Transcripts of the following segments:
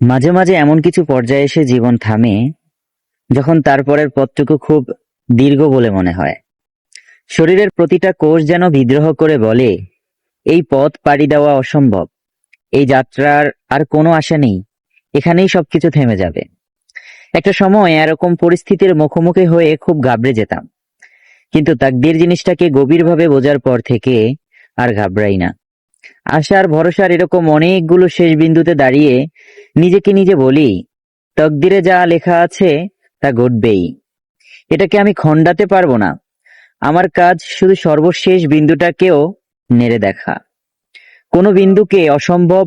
মাঝে মাঝে এমন কিছু পর্যায়ে এসে জীবন থামে, যখন তারপরের পথটুকু খুব দীর্ঘ বলে মনে হয়। শরীরের প্রতিটা কোষ যেন বিদ্রোহ করে বলে, এই পথ পাড়ি দেওয়া অসম্ভব। এই যাত্রার আর কোনো আশা নেই। এখানেই সবকিছু থেমে যাবে। একটা সময় এরকম পরিস্থিতির মুখোমুখি হয়ে খুব ঘাবড়ে যেতাম। কিন্তু তাকদির জিনিসটাকে গভীরভাবে বোঝার পর থেকে আর ঘাবড়াই না। আশার ভরসার এরকম অনেকগুলো শেষ বিন্দুতে দাঁড়িয়ে নিজেকে নিজে বলি, তকদিরে যা লেখা আছে তা ঘটবেই। এটাকে আমি খণ্ডাতে পারব না। আমার কাজ শুধু সর্বশেষ বিন্দুটাকেও নেড়ে দেখা। কোনো বিন্দুকে অসম্ভব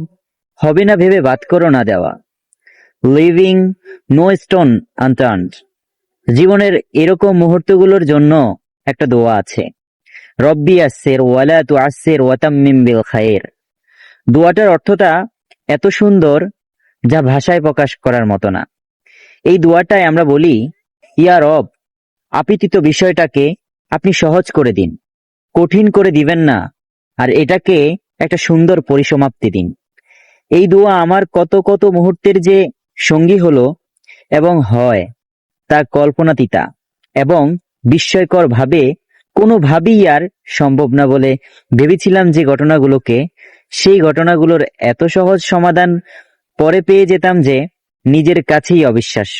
হবে না ভেবে বাদ করো না দেওয়া লিভিং নো স্টোন আনটার্নড জীবনের এরকম মুহূর্তগুলোর জন্য একটা দোয়া আছে। রব্বি আসের ওয়ালা তু আসের ওয়াতাম্মিম বিল খায়ের দোয়াটার অর্থটা এত সুন্দর যা ভাষায় প্রকাশ করার মতো না। এই দোয়াটায় আমরা বলি, ইয়া রব, আপিতিত বিষয়টাকে আপনি সহজ করে দিন, কঠিন করে দিবেন না, আর এটাকে একটা সুন্দর পরিসমাপ্তি দিন। এই দোয়া আমার কত কত মুহূর্তের যে সঙ্গী হলো এবং হয়, তা কল্পনাতীতা এবং বিস্ময়কর ভাবে কোনোভাবেই আর সম্ভব না বলে ভেবেছিলাম যে ঘটনাগুলোকে, সেই ঘটনাগুলোর এত সহজ সমাধান পরে পেয়ে যেতাম যে নিজের কাছেই অবিশ্বাস্য।